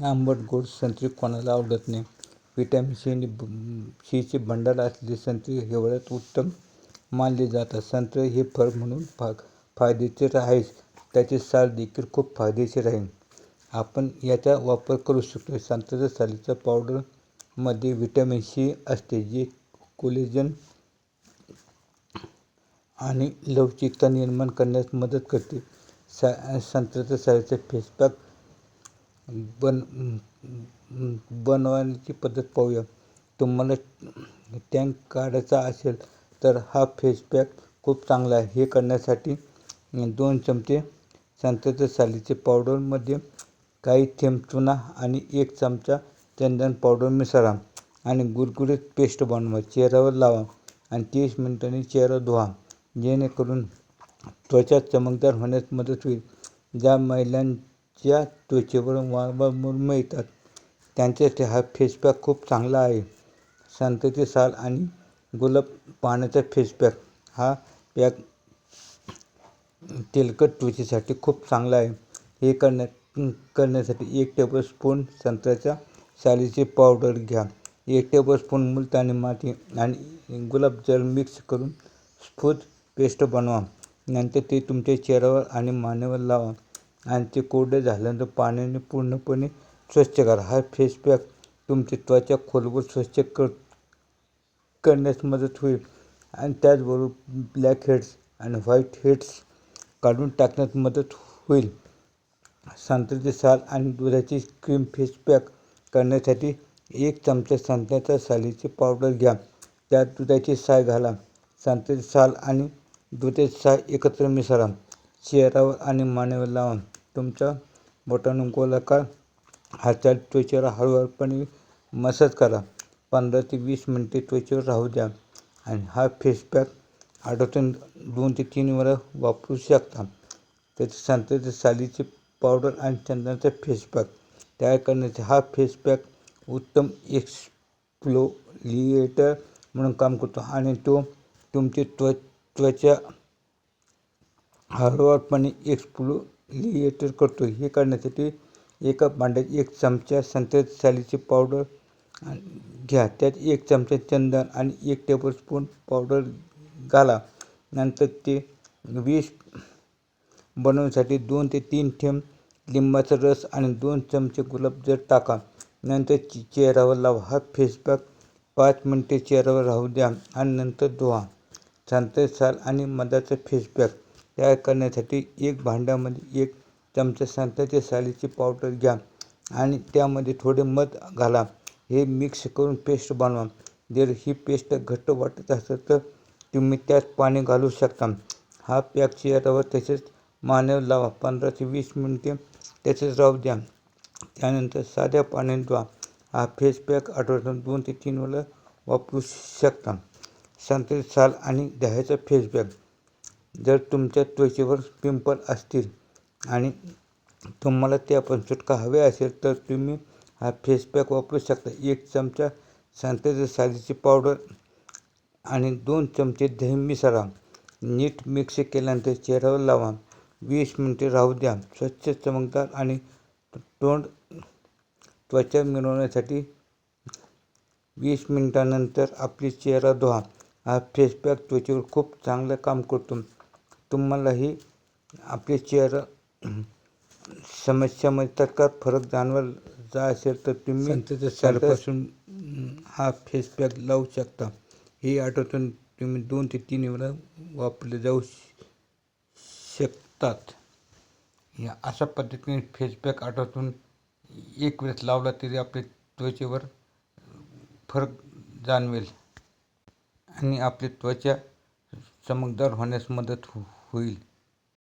आंबट गोड संत्री कोणाला आवडत नाही. व्हिटॅमिन सी आणि सीचे भंडार असलेले संत्री हिवाळ्यात उत्तम मानले जातात. संत्रे हे फळ म्हणून फा फायदेशीर आहेच त्याचे साल देखील खूप फायदेशीर आहे. आपण याचा वापर करू शकतो. संत्र्याच्या सालीच्या पावडरमध्ये व्हिटॅमिन सी असते जे कोलेजन आणि लवचिकता निर्माण करण्यास मदत करते. सा संत्र्याच्या सालीचा फेसपॅक बन बनवण्याची पद्धत पाहूया. तुम्हाला टँक काढायचा असेल तर हा फेस पॅक खूप चांगला आहे. हे करण्यासाठी दोन चमचे संत्र्याच्या सालीचे पावडरमध्ये काही थेंब चुना आणि एक चमचा चंदन पावडर मिसळा आणि गुरगुरीत पेस्ट बनवा. चेहऱ्यावर लावा आणि तीस मिनिटांनी चेहरा धुवा. जेणेकरून त्वचा चमकदार होण्यास मदत होईल. ज्या महिलां ज्या त्वचेवर वारंवार मुरुमं येतात त्यांच्यासाठी हा फेस पॅक खूप चांगला आहे. संत्र्याची साल आणि गुलाब पाण्याचा फेस पॅक हा पॅक तेलकट त्वचेसाठी खूप चांगला आहे. हे करण्या करण्यासाठी एक टेबलस्पून संत्र्याच्या सालीची पावडर घ्या. एक टेबलस्पून मुलतानी माती आणि गुलाबजल मिक्स करून स्फूत पेस्ट बनवा. नंतर ते तुमच्या चेहऱ्यावर आणि मानेवर लावा. आणि ते कोरडे झाल्यानंतर पाण्याने पूर्णपणे स्वच्छ करा. हा फेस पॅक तुमची त्वचा खोलवर स्वच्छ कर करण्यास मदत होईल. आणि त्याचबरोबर ब्लॅक हेड्स आणि व्हाईट हेड्स काढून टाकण्यास मदत होईल. संत्र्याचे साल आणि दुधाची क्रीम फेस पॅक करण्यासाठी एक चमचा संत्र्याच्या सालीची पावडर घ्या. त्यात दुधाची साय घाला. संत्र्याचे साल आणि दुधाची साय एकत्र मिसळा. चेहऱ्यावर आणि मानेवर लावा तुमच्या बोटाने गोलाकार हालचाल त्वचेवर हळूहळूपणे मसाज करा. पंधरा ते वीस मिनटे त्वचेवर राहू द्या आणि हा फेसपॅक आठवड्यातून दोन ते तीन वेळा वापरू शकता. त्याचे संत्र्याच्या सालीची पावडर आणि चंदनाचा फेस पॅक तयार करण्याचा हा फेस पॅक उत्तम एक्सप्लोलिएटर म्हणून काम करतो आणि तो तुमची त्व त्वचा हळूवारपणे एक्सप्लोलिएटर करतो. हे करण्यासाठी एका भांड्यात एक चमचा संत्र्याच्या सालीची पावडर घ्या. त्यात एक चमचा चंदन आणि एक टेबलस्पून पावडर घाला. नंतर ते विष बनवण्यासाठी दोन ते तीन थेंब लिंबाचा रस आणि दोन चमचे गुलाबजल टाका नंतर चेहऱ्यावर लावा. हा फेस पॅक पाच मिनटे चेहऱ्यावर राहू द्या आणि नंतर धुवा. संत्र्याचे साल आणि मधाचा फेस पॅक तयार करण्यासाठी एक भांड्यामध्ये एक चमचा संत्र्याच्या सालीची पावडर घ्या आणि त्यामध्ये थोडे मध घाला. हे मिक्स करून पेस्ट बनवा. जर ही पेस्ट घट्ट वाटत असेल तर तुम्ही त्यात पाणी घालू शकता. हा पॅक चिरावर तसेच मानेवर लावा. पंधरा ते वीस मिनिटे त्याचेच राहू द्या. त्यानंतर साध्या पाण्याने धुवा. हा फेस पॅक आठवड्यातून दोन ते तीन वेळा वापरू शकता. संत्र्याची साल आणि दह्याचा फेस पॅक. जर तुमच्या त्वचेवर पिंपल असतील आणि तुम्हाला त्यापासून सुटका हवी असेल तर तुम्ही हा फेस पॅक वापरू शकता. एक चमचा संत्र्याच्या सालीची पावडर आणि दोन चमचे दही मिसळा. नीट मिक्स केल्यानंतर चेहऱ्यावर लावा. वीस मिनिटे राहू द्या. स्वच्छ चमकदार आणि तोंड त्वचा मिळवण्यासाठी वीस मिनिटानंतर आपली चेहरा धुवा. हा फेस पॅक त्वचेवर खूप चांगलं काम करतो. तुम्हालाही आपले चेहरा समस्यामध्ये तात्काळ फरक जाणवायचा असेल तर तुम्ही सालापासून हा फेस पॅक लावू शकता. हे आठवड्यातून तुम्ही दोन ते तीन वेळा वापरले जाऊ शकतात. या अशा पद्धतीने फेस पॅक आठवड्यातून एक वेळेस लावला तरी आपल्या त्वचेवर फरक जाणवेल आणि आपली त्वचा चमकदार होण्यास मदत हो होईल